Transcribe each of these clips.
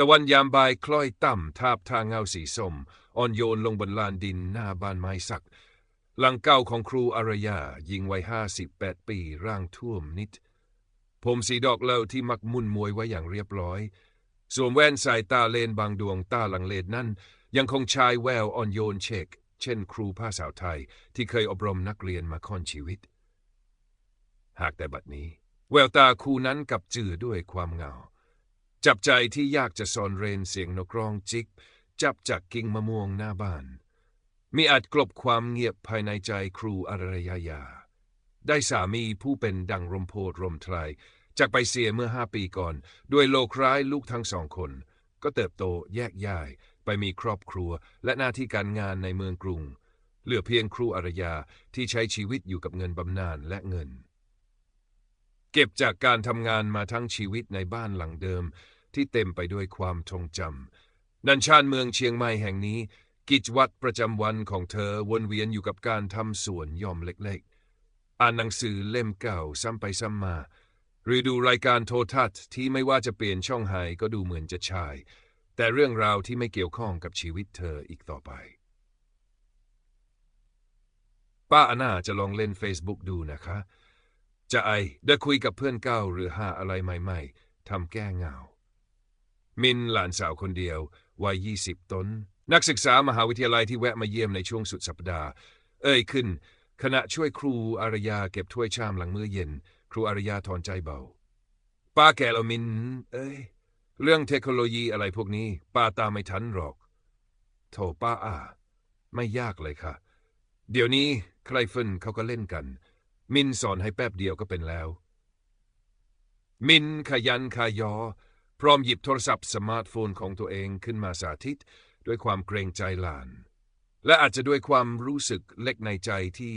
ตะวันยามบ่ายคล้อยต่ำทาบทางเงาสีส้มอ่อนโยนลงบนลานดินหน้าบ้านไม้สัก หลังเก่าของครูอารยายิงวัยห้าสิบแปดปีร่างท่วมนิด ผมสีดอกเหลาที่มักมุ่นมวยไว้อย่างเรียบร้อย สวมแว่นสายตาเลนบางดวงตาหลังเลนนั่น ยังคงชายแววอ่อนโยนเชกเช่นครูภาษาไทยที่เคยอบรมนักเรียนมาค่อนชีวิต หากแต่บัดนี้ แววตาครูนั้นกับจือด้วยความเงา จับใจที่ยากจะซอนเรนเสียงนกร้องจิก จับจากกิ่งมะม่วงหน้าบ้านมีอาจกลบความเงียบภายในใจครูอารยายา ได้สามีผู้เป็นดังรมโพดรมไทลายจากไปเสียเมื่อห้าปีก่อน ด้วยโรคร้ายลูกทั้งสองคน ก็เติบโตแยกย้าย ไปมีครอบครัวและหน้าที่การงานในเมืองกรุง เหลือเพียงครูอารยาที่ใช้ชีวิตอยู่กับเงินบำนาญและเงิน เก็บจากการทำงานมาทั้งชีวิตในบ้านหลังเดิม ที่เต็มไปด้วยความทรงจำนันชานเมืองเชียงใหม่แห่งนี้ กิจวัตรประจำวันของเธอวนเวียนอยู่กับการทำสวนย่อมเล็กๆ อ่านหนังสือเล่มเก่าซ้ำไปซ้ำมา หรือดูรายการโทรทัศน์ที่ไม่ว่าจะเปลี่ยนช่องไหนก็ดูเหมือนจะชาย แต่เรื่องราวที่ไม่เกี่ยวข้องกับชีวิตเธออีกต่อไป ป้าอนาจะลองเล่น Facebook ดูนะคะจะไอได้คุยกับเพื่อนเก่าหรือหาอะไรใหม่ ๆ ทำแก้เงา มินหลานสาวคนเดียววัยยี่สิบต้นนักศึกษามหาวิทยาลัยที่แวะมาเยี่ยมในช่วงสุดสัปดาห์ เอ่ยขึ้น ขณะช่วยครูอารยาเก็บถ้วยชามหลังมื้อเย็น ครูอารยาถอนใจเบา ป้าแกแล้วมิน เอ้ย เรื่องเทคโนโลยีอะไรพวกนี้ ป้าตามไม่ทันหรอก โถป้าอ่า ไม่ยากเลยค่ะ เดี๋ยวนี้ใครฟินเขาก็เล่นกัน มินสอนให้แป๊บเดียวก็เป็นแล้ว มินขยันขยอ พร้อมหยิบโทรศัพท์สมาร์ทโฟนของตัวเองขึ้นมาสาธิต ด้วยความเกรงใจหลาน และอาจจะด้วยความรู้สึกเล็กในใจที่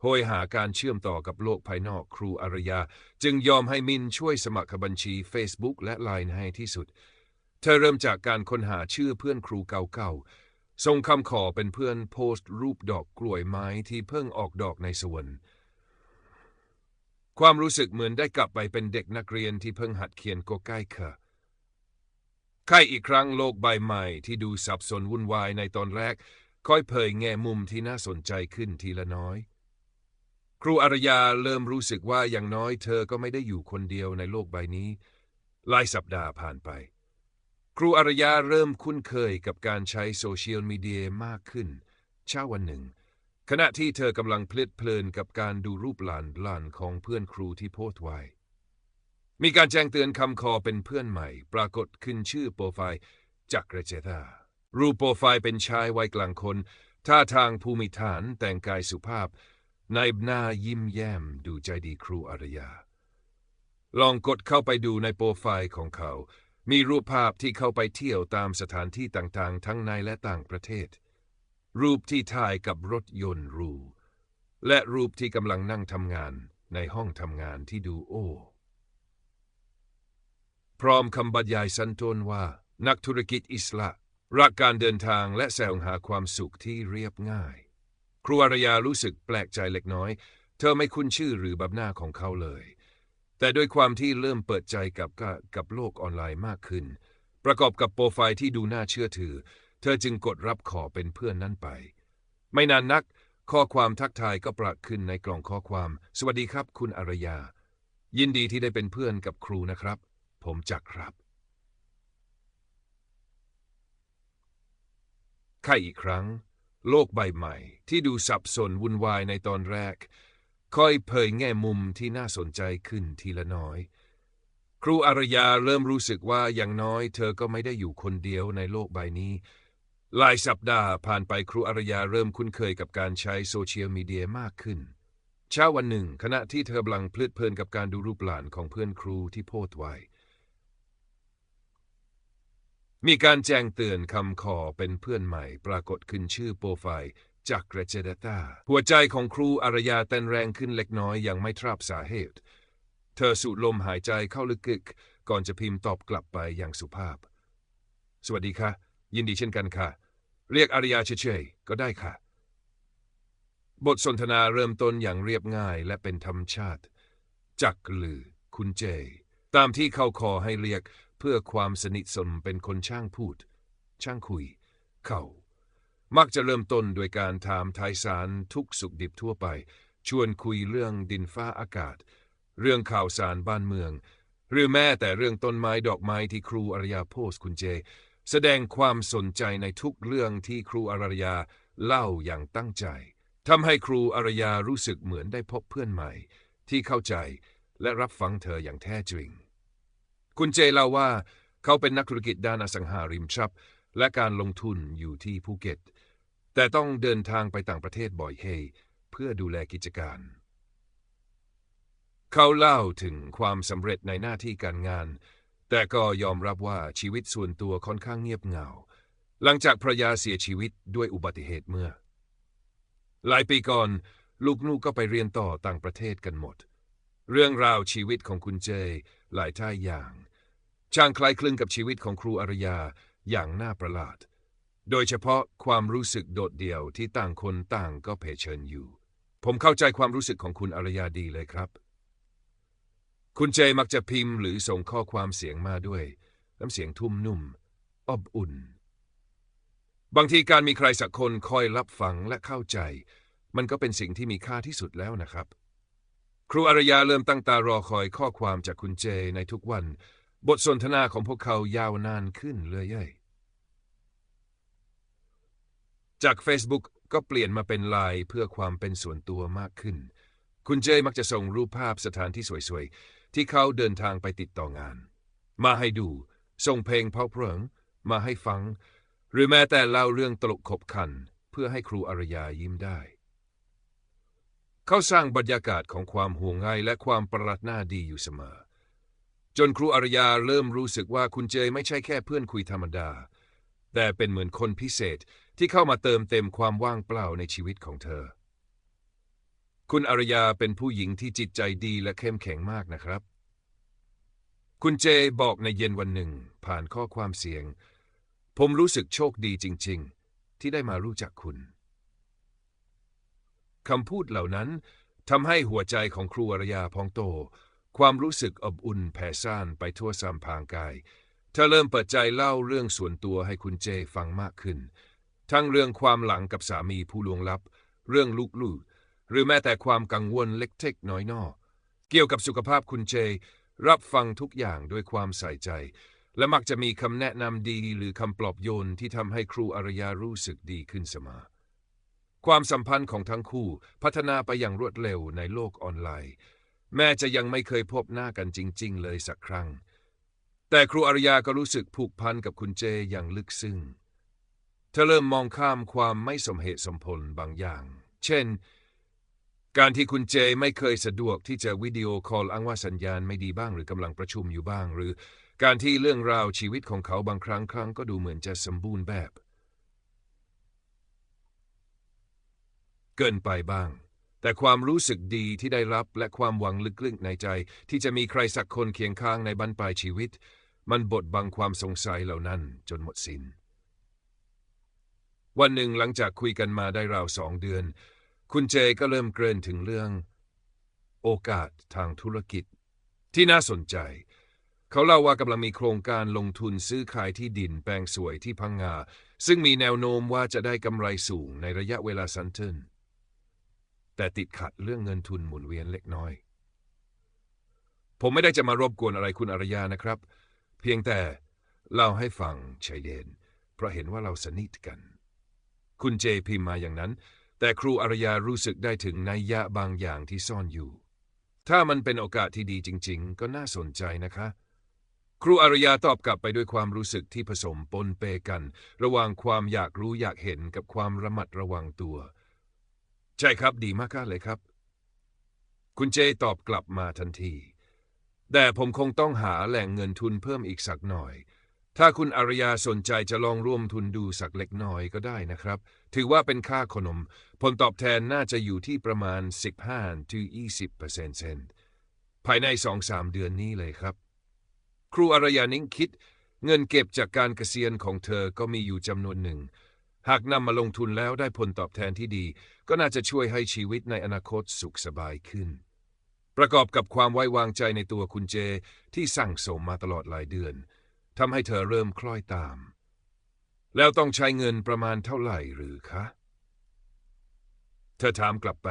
โหยหาการเชื่อมต่อกับโลกภายนอกครูอารยา จึงยอมให้มินช่วยสมัครบัญชี Facebook และ Line ให้ที่สุด เธอเริ่มจากการค้นหาชื่อเพื่อนครูเก่าๆส่งคำขอเป็นเพื่อนโพสต์รูปดอกกล้วยไม้ที่เพิ่งออกดอกในสวนความรู้สึกเหมือนได้กลับไปเป็นเด็กนักเรียนที่เพิ่งหัดเขียนก็ใกล้ค่ะ ใครอีกครั้งโลกใบใหม่ที่ดูสับสนวุ่นวายในตอนแรก ค่อยเผยแง่มุมที่น่าสนใจขึ้นทีละน้อย ครูอารยาเริ่มรู้สึกว่าอย่างน้อยเธอก็ไม่ได้อยู่คนเดียวในโลกใบนี้หลายสัปดาห์ผ่านไป ครูอารยาเริ่มคุ้นเคยกับการใช้โซเชียลมีเดียมากขึ้น เช้าวันหนึ่ง ขณะที่เธอกำลังเพลิดเพลินกับการดูรูปหลานหลานของเพื่อนครูที่โพสต์ไว้ มีการแจ้งเตือนคำคอเป็นเพื่อนใหม่ ปรากฏขึ้นชื่อโปรไฟล์จากรเจตารูปโปรไฟล์เป็นชายวัยกลางคน ท่าทางภูมิฐานแต่งกายสุภาพในหน้ายิ้มแย้มดูใจดีครูอารยา ลองกดเข้าไปดูในโปรไฟล์ของเขา มีรูปภาพที่เข้าไปเที่ยวตามสถานที่ต่างๆ ทั้งในและต่างประเทศ รูปที่ถ่ายกับรถยนต์รู และรูปที่กำลังนั่งทำงานในห้องทำงานที่ดูโอ้ พร้อมคำบรรยายสั้นต้นว่า นักธุรกิจอิสระ รักการเดินทางและแสวงหาความสุขที่เรียบง่าย ครูอารยารู้สึกแปลกใจเล็กน้อย เธอไม่คุ้นชื่อหรือบับหน้าของเขาเลย แต่ด้วยความที่เริ่มเปิดใจกับกับกับโลกออนไลน์มากขึ้น ประกอบกับโปรไฟล์ที่ดูน่าเชื่อถือ เธอจึงกดรับขอเป็นเพื่อนนั้นไป ไม่นานนัก ข้อความทักทายก็ปรากฏขึ้นในกล่องข้อความ สวัสดีครับ คุณอารยา ยินดีที่ได้เป็นเพื่อนกับครูนะครับ ผมจักรครับใครอีกครั้ง โลกใบใหม่ที่ดูสับสนวุ่นวายในตอนแรก ค่อยเผยแง่มุมที่น่าสนใจขึ้นทีละน้อย ครูอารยาเริ่มรู้สึกว่าอย่างน้อย เธอก็ไม่ได้อยู่คนเดียวในโลกใบนี้ หลายสัปดาห์ผ่านไปครูอารยาเริ่มคุ้นเคยกับการใช้โซเชียลมีเดียมากขึ้น เช้าวันหนึ่ง ขณะที่เธอกำลังเพลิดเพลินกับการดูรูปหลานของเพื่อนครูที่โพสต์ไว้ มีการแจ้งเตือนคำขอเป็นเพื่อนใหม่ ปรากฏขึ้นชื่อโปรไฟล์จากเกรเจเดตาหัวใจของครูอารยาเต้นแรงขึ้นเล็กน้อยอย่างไม่ทราบสาเหตุ เธอสูดลมหายใจเข้าลึกๆ ก่อนจะพิมพ์ตอบกลับไปอย่างสุภาพ สวัสดีค่ะ ยินดีเช่นกันค่ะ เรียกอารยาเฉยๆก็ได้ค่ะ บทสนทนาเริ่มต้นอย่างเรียบง่ายและเป็นธรรมชาติ จักรลือคุณเจ ตามที่เขาขอให้เรียก พื่อความสนิทสนมเป็นคนช่างพูด ช่างคุย เขามักจะเริ่มต้นโดยการถามทายสารทุกสุขดิบทั่วไป ชวนคุยเรื่องดินฟ้าอากาศ เรื่องข่าวสารบ้านเมือง หรือแม้แต่เรื่องต้นไม้ดอกไม้ที่ครูอารยาโพสคุณเจ แสดงความสนใจในทุกเรื่องที่ครูอารยาเล่าอย่างตั้งใจทำให้ครูอารยารู้สึกเหมือนได้พบเพื่อนใหม่ ที่เข้าใจและรับฟังเธออย่างแท้จริง คุณเจเล่าว่า เขาเป็นนักธุรกิจด้านอสังหาริมทรัพย์ และการลงทุนอยู่ที่ภูเก็ต แต่ต้องเดินทางไปต่างประเทศบ่อยเฮเพื่อดูแลกิจการ เขาเล่าถึงความสำเร็จในหน้าที่การงาน แต่ก็ยอมรับว่าชีวิตส่วนตัวค่อนข้างเงียบเหงา หลังจากภรยาเสียชีวิตด้วยอุบัติเหตุเมื่อ หลายปีก่อน ลูกๆก็ไปเรียนต่อต่างประเทศกันหมดเรื่องราวชีวิตของคุณเจหลายท่าอย่าง ช่างคล้ายคลึงกับชีวิตของครูอารยาอย่างน่าประหลาด โดยเฉพาะความรู้สึกโดดเดี่ยวที่ต่างคนต่างก็เผชิญอยู่ ผมเข้าใจความรู้สึกของคุณอารยาดีเลยครับ คุณเจมักจะพิมพ์หรือส่งข้อความเสียงมาด้วยน้ำเสียงทุ่มนุ่มอบอุ่น บางทีการมีใครสักคนคอยรับฟังและเข้าใจ มันก็เป็นสิ่งที่มีค่าที่สุดแล้วนะครับ ครูอารยาเริ่มตั้งตารอคอยข้อความจากคุณเจในทุกวัน บทสนทนาของพวกเขายาวนานขึ้นเรื่อยๆ จาก Facebook ก็เปลี่ยนมาเป็นไลน์เพื่อความเป็นส่วนตัวมากขึ้น คุณเจมักจะส่งรูปภาพสถานที่สวยๆ ที่เขาเดินทางไปติดต่องาน มาให้ดู ส่งเพลงเพราะเพริงมาให้ฟัง หรือแม้แต่เล่าเรื่องตลกขบขัน เพื่อให้ครูอารยายิ้มได้ เขาสร้างบรรยากาศของความห่วงใยและความประหลัดหน้าดีอยู่เสมอ จนครูอารยาเริ่มรู้สึกว่าคุณเจยไม่ใช่แค่เพื่อนคุยธรรมดา แต่เป็นเหมือนคนพิเศษที่เข้ามาเติมเต็มความว่างเปล่าในชีวิตของเธอ คุณอารยาเป็นผู้หญิงที่จิตใจดีและเข้มแข็งมากนะครับ คุณเจบอกในเย็นวันหนึ่ง ผ่านข้อความเสียง ผมรู้สึกโชคดีจริง ๆ ที่ได้มารู้จักคุณคำพูดเหล่านั้นทำให้หัวใจของครูอารยาพองโต ความรู้สึกอบอุ่นแผ่ซ่านไปทั่วสามพางกาย เธอเริ่มเปิดใจเล่าเรื่องส่วนตัวให้คุณเจฟังมากขึ้น ทั้งเรื่องความหลังกับสามีผู้ลวงลับ เรื่องลูกๆ หรือแม้แต่ความกังวลเล็กเทกน้อยนอเกี่ยวกับสุขภาพคุณเจ รับฟังทุกอย่างด้วยความใส่ใจ และมักจะมีคำแนะนำดีหรือคำปลอบโยนที่ทำให้ครูอารยารู้สึกดีขึ้นเสมอความสัมพันธ์ของทั้งคู่พัฒนาไปอย่างรวดเร็วในโลกออนไลน์ แม้จะยังไม่เคยพบหน้ากันจริง ๆ เลยสักครั้ง แต่ครูอารยาก็รู้สึกผูกพันกับคุณเจอย่างลึกซึ้ง เธอเริ่มมองข้ามความไม่สมเหตุสมผลบางอย่าง เช่น การที่คุณเจไม่เคยสะดวกที่จะวิดีโอคอลอ้างว่าสัญญาณไม่ดีบ้างหรือกำลังประชุมอยู่บ้าง หรือการที่เรื่องราวชีวิตของเขาบางครั้งครั้งก็ดูเหมือนจะสมบูรณ์แบบ เกินไปบ้าง แต่ความรู้สึกดีที่ได้รับและความหวังลึกๆในใจ ที่จะมีใครสักคนเคียงข้างในบรรปลายชีวิต มันบดบังความสงสัยเหล่านั้นจนหมดสิน้น วันหนึ่งหลังจากคุยกันมาได้ราวสองเดือน คุณเจก็เริ่มเกริ่นถึงเรื่อง โอกาสทางธุรกิจ ที่น่าสนใจเขาเล่าว่ากำลังมีโครงการลงทุนซื้อขายที่ดินแปลงสวยที่พังงา ซึ่งมีแนวโน้มว่าจะได้กำไรสูงในระยะเวลาสั้นๆ แต่ติดขัดเรื่องเงินทุนหมุนเวียนเล็กน้อย ผมไม่ได้จะมารบกวนอะไรคุณอารยานะครับ เพียงแต่เล่าให้ฟังชายเดน เพราะเห็นว่าเราสนิทกัน คุณเจพิมมาอย่างนั้น แต่ครูอารยารู้สึกได้ถึงนัยยะบางอย่างที่ซ่อนอยู่ ถ้ามันเป็นโอกาสที่ดีจริง ๆ ก็น่าสนใจนะคะ ครูอารยาตอบกลับไปด้วยความรู้สึกที่ผสมปนเปกัน ระหว่างความอยากรู้อยากเห็นกับความระมัดระวังตัว ใช่ครับดีมากเลยครับ คุณเจตอบกลับมาทันที แต่ผมคงต้องหาแหล่งเงินทุนเพิ่มอีกสักหน่อย ถ้าคุณอารยาสนใจจะลองร่วมทุนดูสักเล็กน้อยก็ได้นะครับ ถือว่าเป็นค่าขนม ผลตอบแทนน่าจะอยู่ที่ประมาณ 15-20%เซนภายใน 2-3 เดือนนี้เลยครับ ครูอารยานิ่งคิด เงินเก็บจากการเกษียณของเธอก็มีอยู่จำนวนหนึ่ง หากนำมาลงทุนแล้วได้ผลตอบแทนที่ดี ก็น่าจะช่วยให้ชีวิตในอนาคตสุขสบายขึ้น ประกอบกับความไว้วางใจในตัวคุณเจที่สั่งสมมาตลอดหลายเดือนทำให้เธอเริ่มคล้อยตาม แล้วต้องใช้เงินประมาณเท่าไหร่หรือคะ เธอถามกลับไป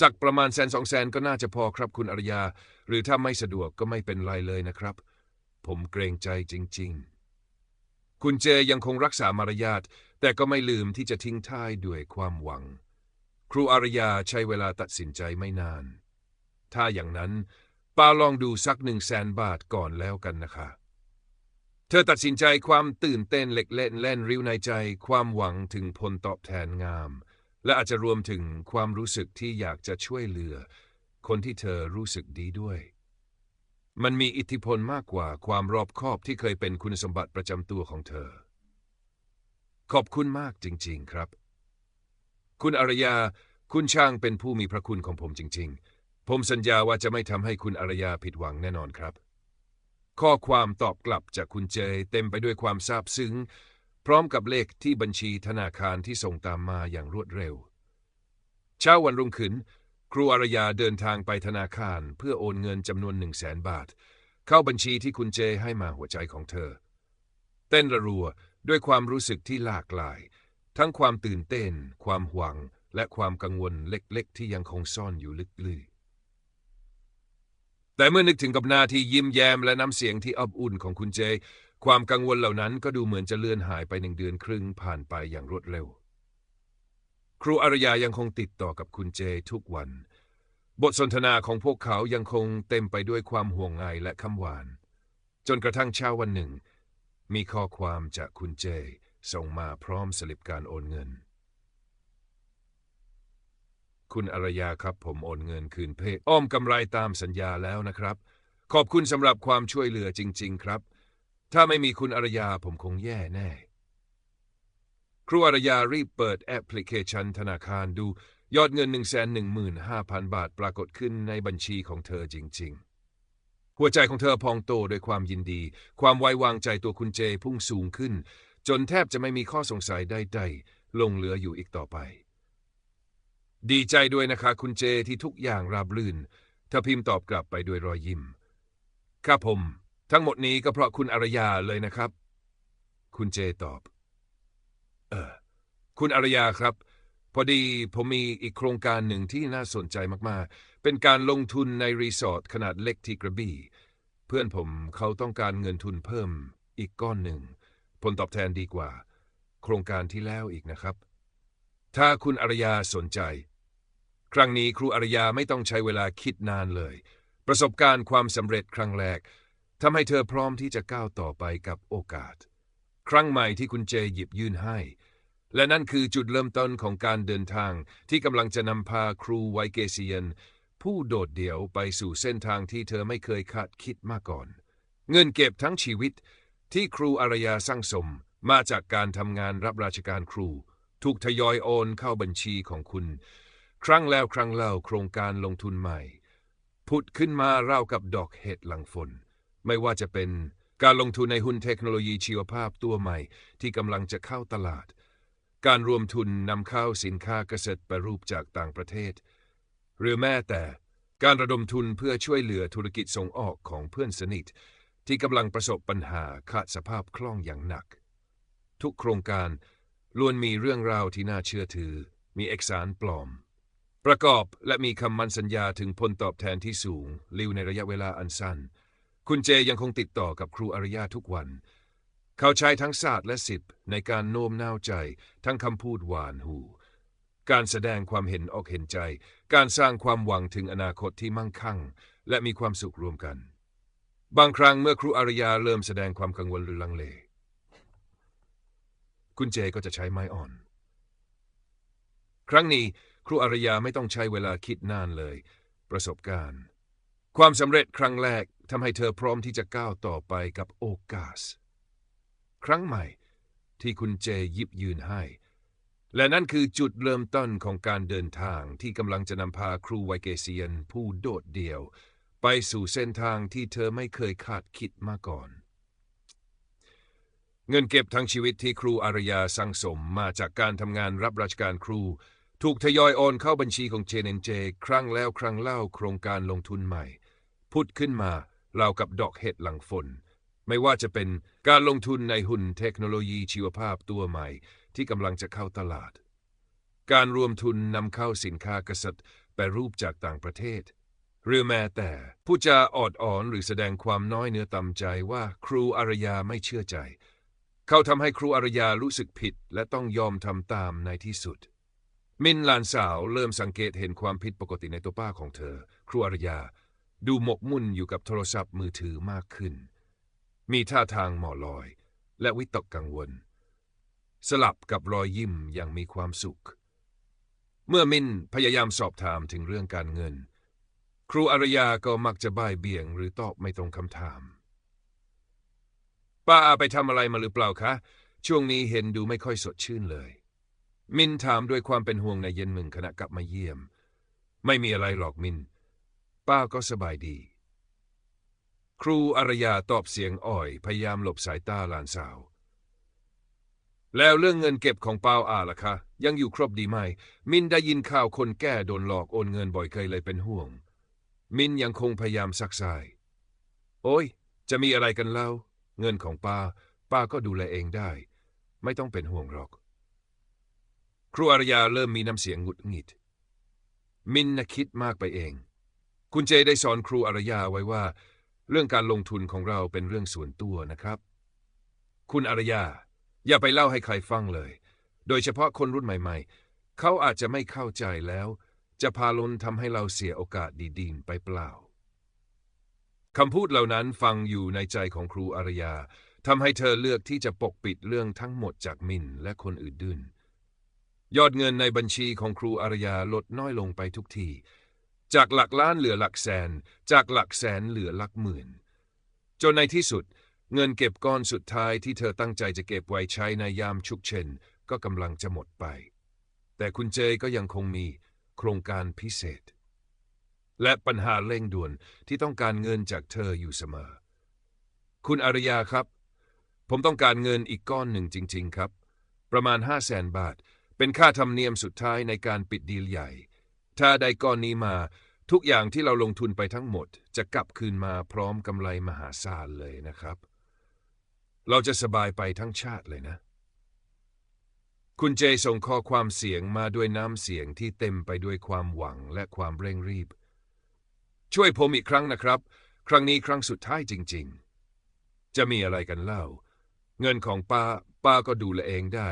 สักประมาณแสนสองแสนก็น่าจะพอครับคุณอารยา หรือถ้าไม่สะดวกก็ไม่เป็นไรเลยนะครับ ผมเกรงใจจริง ๆ คุณเจยังคงรักษามารยาทแต่ก็ไม่ลืมที่จะทิ้งท้ายด้วยความหวัง ครูอารยาใช้เวลาตัดสินใจไม่นาน ถ้าอย่างนั้นป้าลองดูสักหนึ่งแสนบาทก่อนแล้วกันนะคะ เธอตัดสินใจความตื่นเต้นเล็กเล่นเล่นริ้วในใจ ความหวังถึงผลตอบแทนงาม และอาจจะรวมถึงความรู้สึกที่อยากจะช่วยเหลือ คนที่เธอรู้สึกดีด้วย มันมีอิทธิพลมากกว่าความรอบคอบที่เคยเป็นคุณสมบัติประจำตัวของเธอ ขอบคุณมากจริง ๆ ครับ คุณอารยา คุณช่างเป็นผู้มีพระคุณของผมจริง ๆ ผมสัญญาว่าจะไม่ทำให้คุณอารยาผิดหวังแน่นอนครับ ข้อความตอบกลับจากคุณเจเต็มไปด้วยความซาบซึ้ง พร้อมกับเลขที่บัญชีธนาคารที่ส่งตามมาอย่างรวดเร็ว เช้าวันรุ่งขึ้น ครูอารยาเดินทางไปธนาคารเพื่อโอนเงินจำนวนหนึ่งแสนบาท เข้าบัญชีที่คุณเจให้มาหัวใจของเธอ เต้นระรัวด้วยความรู้สึกที่หลากหลาย ทั้งความตื่นเต้น ความหวัง และความกังวลเล็กๆ ที่ยังคงซ่อนอยู่ลึกๆ แต่เมื่อนึกถึงกับหน้าที่ยิ้มแย้มและน้ำเสียงที่อบอุ่นของคุณเจ ความกังวลเหล่านั้นก็ดูเหมือนจะเลื่อนหายไปหนึ่งเดือนครึ่งผ่านไปอย่างรวดเร็ว ครูอารยายังคงติดต่อกับคุณเจทุกวัน บทสนทนาของพวกเขายังคงเต็มไปด้วยความห่วงใยและคำหวาน จนกระทั่งเช้าวันหนึ่ง มีข้อความจากคุณเจส่งมาพร้อมสลิปการโอนเงิน คุณอารยาครับผมโอนเงินคืนเพศอ้อมกำไรตามสัญญาแล้วนะครับ ขอบคุณสำหรับความช่วยเหลือจริง ๆ ครับ ถ้าไม่มีคุณอารยาผมคงแย่แน่ ครูอารยารีบเปิดแอปพลิเคชันธนาคารดู ยอดเงิน 115,000 บาทปรากฏขึ้นในบัญชีของเธอจริง ๆ หัวใจของเธอพองโตด้วยความยินดี ความไว้วางใจตัวคุณเจพุ่งสูงขึ้น จนแทบจะไม่มีข้อสงสัยใดๆลงเหลืออยู่อีกต่อไป ดีใจด้วยนะคะคุณเจที่ทุกอย่างราบรื่นเธอพิมพ์ตอบกลับไปด้วยรอยยิ้มครับผม ทั้งหมดนี้ก็เพราะคุณอารยาเลยนะครับ คุณเจตอบ เออคุณอารยาครับ พอดีผมมีอีกโครงการหนึ่งที่น่าสนใจมากๆ เป็นการลงทุนในรีสอร์ทขนาดเล็กที่กระบี่ เพื่อนผมเขาต้องการเงินทุนเพิ่มอีกก้อนหนึ่ง ผลตอบแทนดีกว่า โครงการที่แล้วอีกนะครับ ถ้าคุณอารยาสนใจ ครั้งนี้ครูอารยาไม่ต้องใช้เวลาคิดนานเลย ประสบการณ์ความสำเร็จครั้งแรกทำให้เธอพร้อมที่จะก้าวต่อไปกับโอกาส ครั้งใหม่ที่คุณเจหยิบยื่นให้ และนั่นคือจุดเริ่มต้นของการเดินทางที่กำลังจะนำพาครูไวเกเซียน ผู้โดดเดี่ยวไปสู่เส้นทางที่เธอไม่เคยคาดคิดมาก่อน เงินเก็บทั้งชีวิต ที่ครูอารยาสร้างสมมาจากการทำงานรับราชการครู ถูกทยอยโอนเข้าบัญชีของคุณ ครั้งแล้วครั้งเล่าโครงการลงทุนใหม่ ผุดขึ้นมาเล่ากับดอกเห็ดหลังฝน ไม่ว่าจะเป็น การลงทุนในหุ้นเทคโนโลยีชีวภาพตัวใหม่ ที่กำลังจะเข้าตลาด การรวมทุนนำเข้าสินค้าเกษตรปรรูปจากต่างประเทศ หรือแม้แต่ การระดมทุนเพื่อช่วยเหลือธุรกิจส่งออกของเพื่อนสนิท ที่กำลังประสบปัญหาขาดสภาพคล่องอย่างหนัก ทุกโครงการล้วนมีเรื่องราวที่น่าเชื่อถือ มีเอกสารปลอม ประกอบและมีคำมั่นสัญญาถึงผลตอบแทนที่สูงลิวในระยะเวลาอันสั้น คุณเจยังคงติดต่อกับครูอารยาทุกวัน เขาใช้ทั้งศาสตร์และศิลป์ในการโน้มน้าวใจ ทั้งคำพูดหวานหู การแสดงความเห็นออกเห็นใจ การสร้างความหวังถึงอนาคตที่มั่งคั่ง และมีความสุขรวมกัน บางครั้งเมื่อครูอารยาเริ่มแสดงความกังวลหรือลังเล คุณเจก็จะใช้ไม้อ่อน ครั้งนี้ครูอารยาไม่ต้องใช้เวลาคิดนานเลย ประสบการณ์ ความสำเร็จครั้งแรก ทำให้เธอพร้อมที่จะก้าวต่อไปกับโอกาส ครั้งใหม่ที่คุณเจยิบยืนให้ และนั่นคือจุดเริ่มต้นของการเดินทางที่กำลังจะนำพาครูไวเกเซียนผู้โดดเดี่ยว ไปสู่เส้นทางที่เธอไม่เคยคาดคิดมาก่อน เงินเก็บทั้งชีวิตที่ครูอารยาสังสมมาจากการทำงานรับราชการครู ถูกทยอยโอนเข้าบัญชีของเจเนนเจ ครั้งแล้วครั้งเล่าโครงการลงทุนใหม่ พุดขึ้นมา เล่ากับดอกเห็ดหลังฝน ไม่ว่าจะเป็นการลงทุนในหุ้นเทคโนโลยีชีวภาพตัวใหม่ที่กำลังจะเข้าตลาด การรวมทุนนำเข้าสินค้าเกษตรแปรรูปจากต่างประเทศ หรือแม้แต่ผู้จาออดอ่อนหรือแสดงความน้อยเนื้อต่ำใจว่าครูอารยาไม่เชื่อใจ เขาทำให้ครูอารยารู้สึกผิดและต้องยอมทำตามในที่สุดมินลานสาวเริ่มสังเกตเห็นความผิดปกติในตัวป้าของเธอ ครูอารยา ดูหมกมุ่นอยู่กับโทรศัพท์มือถือมากขึ้น มีท่าทางหมอลอย และวิตกกังวล สลับกับรอยยิ้มอย่างมีความสุข เมื่อมินพยายามสอบถามถึงเรื่องการเงิน ครูอารยาก็มักจะบ่ายเบี่ยงหรือตอบไม่ตรงคำถาม ป้าไปทำอะไรมาหรือเปล่าคะ ช่วงนี้เห็นดูไม่ค่อยสดชื่นเลย มินถามด้วยความเป็นห่วงในเย็นหนึ่งขณะกลับมาเยี่ยม ไม่มีอะไรหรอกมิน ป้าก็สบายดี ครูอารยาตอบเสียงอ่อย พยายามหลบสายตาหลานสาว แล้วเรื่องเงินเก็บของเปาอาล่ะคะ ยังอยู่ครบดีไหม มินได้ยินข่าวคนแก่โดนหลอกโอนเงินบ่อยเคยเลยเป็นห่วง มินยังคงพยายามซักซายโอ้ย จะมีอะไรกันเล่า เงินของป้า ป้าก็ดูแลเองได้ ไม่ต้องเป็นห่วงหรอก ครูอารยาเริ่มมีน้ำเสียงหงุดหงิด มินนะคิดมากไปเอง คุณเจได้สอนครูอารยาไว้ว่า เรื่องการลงทุนของเราเป็นเรื่องส่วนตัวนะครับ คุณอารยา อย่าไปเล่าให้ใครฟังเลย โดยเฉพาะคนรุ่นใหม่ ๆ เขาอาจจะไม่เข้าใจแล้ว จะพาลนทำให้เราเสียโอกาสดีๆไปเปล่าคำพูดเหล่านั้นฟังอยู่ในใจของครูอารยาทำให้เธอเลือกที่จะปกปิดเรื่องทั้งหมดจากมินและคนอื่นดืนยอดเงินในบัญชีของครูอารยาลดน้อยลงไปทุกที จากหลักล้านเหลือหลักแสน จากหลักแสนเหลือหลักหมื่น จนในที่สุด เงินเก็บก้อนสุดท้ายที่เธอตั้งใจจะเก็บไว้ใช้ในยามฉุกเฉินก็กำลังจะหมดไป แต่คุณเจก็ยังคงมีโครงการพิเศษ และปัญหาเร่งด่วนที่ต้องการเงินจากเธออยู่เสมอ คุณอารยาครับ ผมต้องการเงินอีกก้อนหนึ่งจริง ๆ ครับ ประมาณ 5 0 0แสนบาท เป็นค่าธรรมเนียมสุดท้ายในการปิดดีลใหญ่ ถ้าได้ก้อนนี้มา ทุกอย่างที่เราลงทุนไปทั้งหมด จะกลับคืนมาพร้อมกำไรมหาศาลเลยนะครับ เราจะสบายไปทั้งชาติเลยนะ คุณเจส่งข้อความเสียงมาด้วยน้ำเสียงที่เต็มไปด้วยความหวังและความเร่งรีบ ช่วยผมอีกครั้งนะครับ ครั้งนี้ครั้งสุดท้ายจริง ๆ จะมีอะไรกันเล่า เงินของป้าป้าก็ดูแลเองได้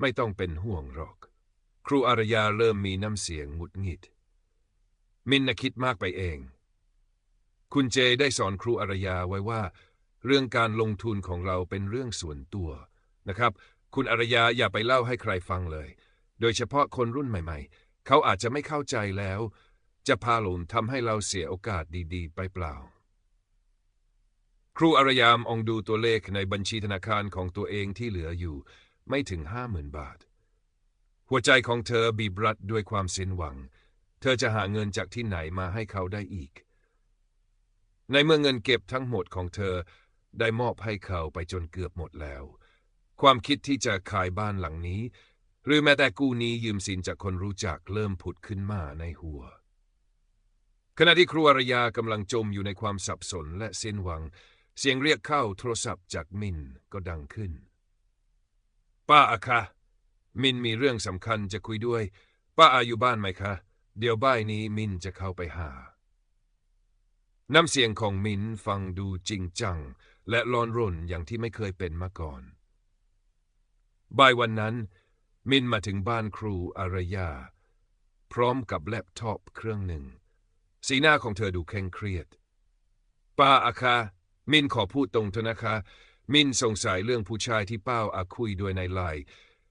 ไม่ต้องเป็นห่วงหรอก ครูอารยาเริ่มมีน้ำเสียงหงุดหงิด มินนะคิดมากไปเอง คุณเจได้สอนครูอารยาไว้ว่า เรื่องการลงทุนของเราเป็นเรื่องส่วนตัวนะครับ คุณอารยาอย่าไปเล่าให้ใครฟังเลย โดยเฉพาะคนรุ่นใหม่ๆ เขาอาจจะไม่เข้าใจแล้ว จะพาหลนทำให้เราเสียโอกาสดีๆ ไปเปล่า ครูอารยามองดูตัวเลขในบัญชีธนาคารของตัวเองที่เหลืออยู่ ไม่ถึงห้าหมื่นบาท หัวใจของเธอบีบรัดด้วยความสิ้นหวัง เธอจะหาเงินจากที่ไหนมาให้เขาได้อีก ในเมื่อเงินเก็บทั้งหมดของเธอได้มอบให้เขาไปจนเกือบหมดแล้ว ความคิดที่จะขายบ้านหลังนี้ หรือแม้แต่กู้นี้ยืมสินจากคนรู้จักเริ่มผุดขึ้นมาในหัว ขณะที่ครูอารยากำลังจมอยู่ในความสับสนและสิ้นหวัง เสียงเรียกเข้าโทรศัพท์จากมินก็ดังขึ้น ป้าอะคะ มินมีเรื่องสำคัญจะคุยด้วย ป้าอาอยู่บ้านไหมคะ เดี๋ยวบ่ายนี้มินจะเข้าไปหา น้ำเสียงของมินฟังดูจริงจัง และร้อนรนอย่างที่ไม่เคยเป็นมาก่อน บ่ายวันนั้น มินมาถึงบ้านครูอารยา พร้อมกับแล็ปท็อปเครื่องหนึ่ง สีหน้าของเธอดูเคร่งเครียด ป้าอาคา มินขอพูดตรงเถอะนะคะ มินสงสัยเรื่องผู้ชายที่เป้าอาคุยด้วยในไลน์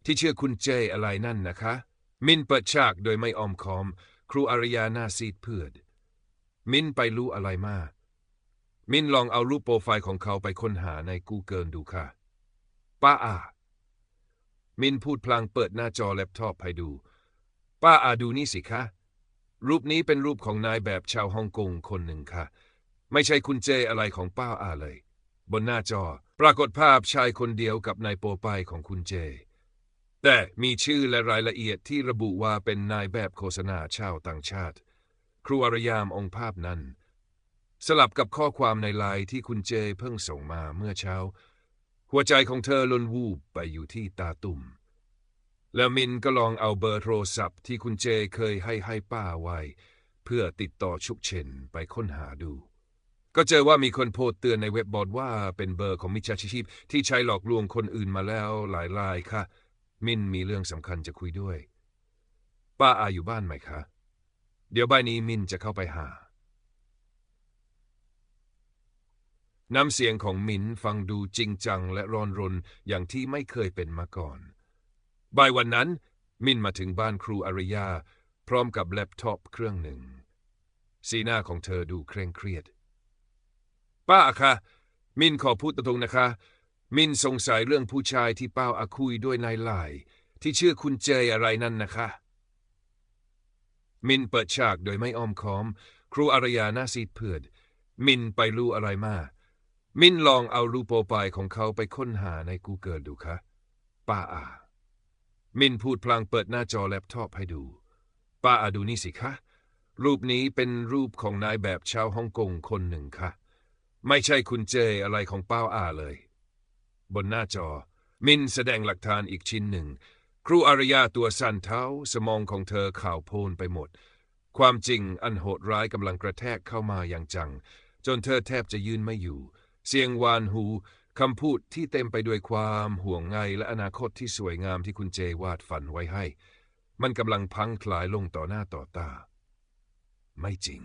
ที่เชื่อคุณเจอะไรนั่นนะคะ มินเปิดฉากโดยไม่ออมคอม ครูอารยาหน้าซีดเพือด มินไปรู้อะไรมามินลองเอารูปโปรไฟล์ของเขาไปค้นหาใน Google ดูค่ะ ป้าอา มินพูดพลางเปิดหน้าจอแล็ปท็อปให้ดู ป้าอาดูนี่สิคะ รูปนี้เป็นรูปของนายแบบชาวฮ่องกงคนหนึ่งค่ะ ไม่ใช่คุณเจอะไรของป้าอาเลย บนหน้าจอปรากฏภาพชายคนเดียวกับนายโปรไฟล์ของคุณเจ แต่มีชื่อและรายละเอียดที่ระบุว่าเป็นนายแบบโฆษณาชาวต่างชาติ ครูอารยามองภาพนั้น สลับกับข้อความในไลน์ที่คุณเจเพิ่งส่งมาเมื่อเช้า หัวใจของเธอลนวูบไปอยู่ที่ตาตุ่ม แล้วมินก็ลองเอาเบอร์โทรศัพท์ที่คุณเจเคยให้ให้ป้าไว้ เพื่อติดต่อฉุกเฉินไปค้นหาดู ก็เจอว่ามีคนโพสต์เตือนในเว็บบอร์ดว่าเป็นเบอร์ของมิจฉาชีพที่ใช้หลอกลวงคนอื่นมาแล้วหลายรายค่ะ มินมีเรื่องสำคัญจะคุยด้วย ป้าอาอยู่บ้านไหมคะ เดี๋ยวบ่ายนี้มินจะเข้าไปหา น้ำเสียงของมินฟังดูจริงจังและร้อนรนอย่างที่ไม่เคยเป็นมาก่อน บ่ายวันนั้น มินมาถึงบ้านครูอารยา พร้อมกับแล็ปท็อปเครื่องหนึ่ง สีหน้าของเธอดูเคร่งเครียด ป้าคะ มินขอพูดตรงๆนะคะ มินสงสัยเรื่องผู้ชายที่เป้าอาคุยด้วยในไลน์ที่ชื่อคุณเจยอะไรนั่นนะคะ มินเปิดฉากโดยไม่อ้อมค้อม ครูอารยาหน้าซีดเผือด มินไปรู้อะไรมา มินลองเอารูปโปรไฟล์ของเขาไปค้นหาใน Google ดูคะป้าอา มินพูดพลางเปิดหน้าจอแล็ปท็อปให้ดู ป้าอาดูนี่สิคะ รูปนี้เป็นรูปของนายแบบชาวฮ่องกงคนหนึ่งค่ะ ไม่ใช่คุณเจอะไรของป้าอาเลย บนหน้าจอ มินแสดงหลักฐานอีกชิ้นหนึ่ง ครูอารยาตัวสั่นเท้า สมองของเธอข่าวโพลนไปหมด ความจริงอันโหดร้ายกำลังกระแทกเข้ามาอย่างจัง จนเธอแทบจะยืนไม่อยู่ เสียงวานหูคำพูดที่เต็มไปด้วยความห่วงใยและอนาคตที่สวยงามที่คุณเจวาดฝันไว้ให้ มันกำลังพังทลายลงต่อหน้าต่อตา ไม่จริง